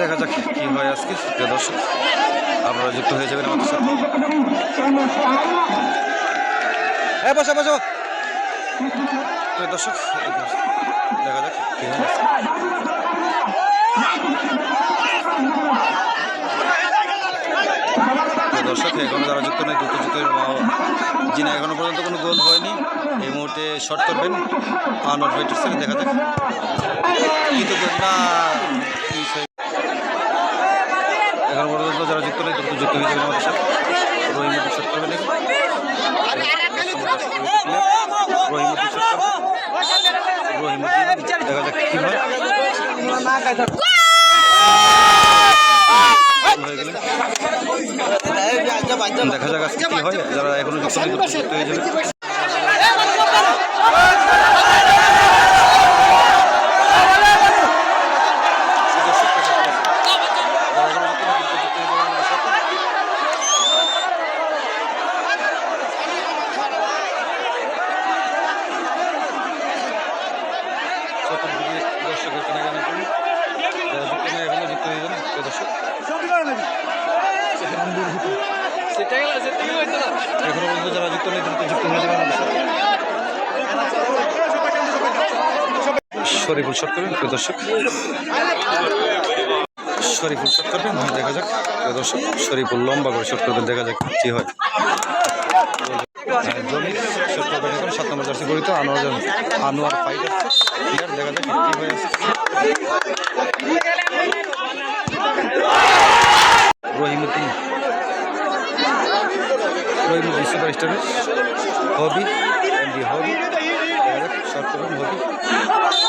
দেখা যাক কি হয় আজকে প্রিয় দর্শক। আপনারা যুক্ত হয়ে যাবেন আমাদের সাথে। হ্যাঁ বসো বসো। দর্শক, দেখা যাক কি হয় দর্শক, এখনও যারা যুক্ত নেই দ্রুত যুক্ত হয়ে যাও। যিনি এখনও পর্যন্ত কোনো গোল হয়নি এই মুহূর্তে শর্ট করবেন। আনোয়ার ফাইটার্সের দেখা যাক কিন্তু না miss এখনও পর্যন্ত যারা যুক্ত নেই দ্রুত যুক্ত হয়ে যাবেন আমাদের সাথে। রহিমুদ্দিন শর্ট করবেন। রহিমুদ্দিন করবেন। রহিমুদ্দিন দেখা যাক কি হয়। হয়ে গেলে। দেখা যাক আজকে কি হয় যারা এখনও যুক্ত যুক্ত হয়ে যাবে। কেনাকাটা করুন যারা যুক্ত এখনও যুক্ত হয়ে যাবেন। দর্শক। এখনও শরীফুল শট প্রিয় দর্শক। শরীফুল শট দেখা যাক, প্রিয় দর্শক, শরীফুল লম্বা করে শট করবেন, দেখা যাক কি হয়। সাত নম্বর জার্সি গড়িত, আনোয়ার আনোয়ার ফাইটার দেখা যাক কি হয়ে আছে রহিমুদ্দিন রহিমুদ্দিন সুপার স্টারের হবি। হবি হবি।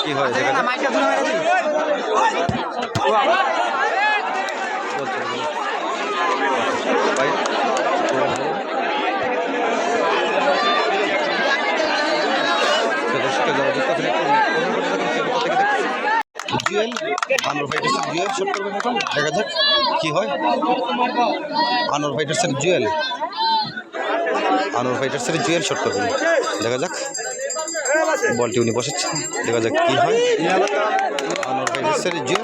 কি হয় দেখতেছেন। জুয়েল আনোয়ার ফাইটার্সের জুয়েল দেখা যাক। কি হয়? আনোয়ার ফাইটার্সের জুয়েল আনোয়ার ফাইটার্সের জুয়েল শট করবেন। দেখা যাক। বলটি উনি বসেছেন। দেখা যাক কি হয়। আনোয়ার ফাইটার্সের জুয়েল।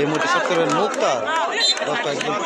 এই মুহূর্তে শট করবেন মুক্তার। একদম